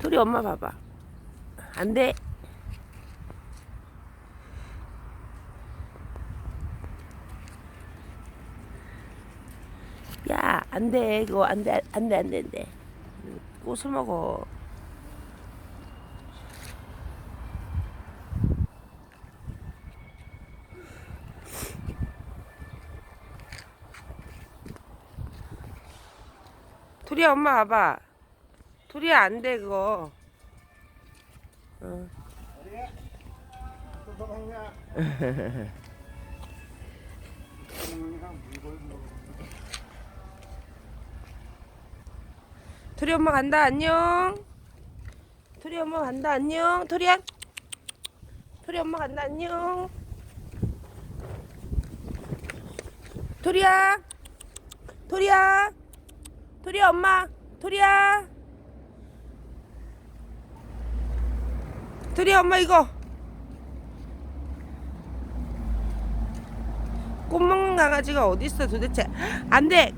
토리 엄마 봐봐. 안 돼. 야, 안 돼. 그거 안 돼. 안 돼. 안 돼. 안 돼. 꽃을 먹어. 토리야 엄마 봐봐. 토리야 안 돼 그거. 어. 토리 엄마 간다 안녕. 토리 엄마 간다 안녕. 토리야. 토리 엄마 간다 안녕. 토리야. 토리야. 토리야 엄마. 토리야. 토리야 엄마 이거. 꽃 먹는 강아지가 어디 있어 도대체? 안 돼.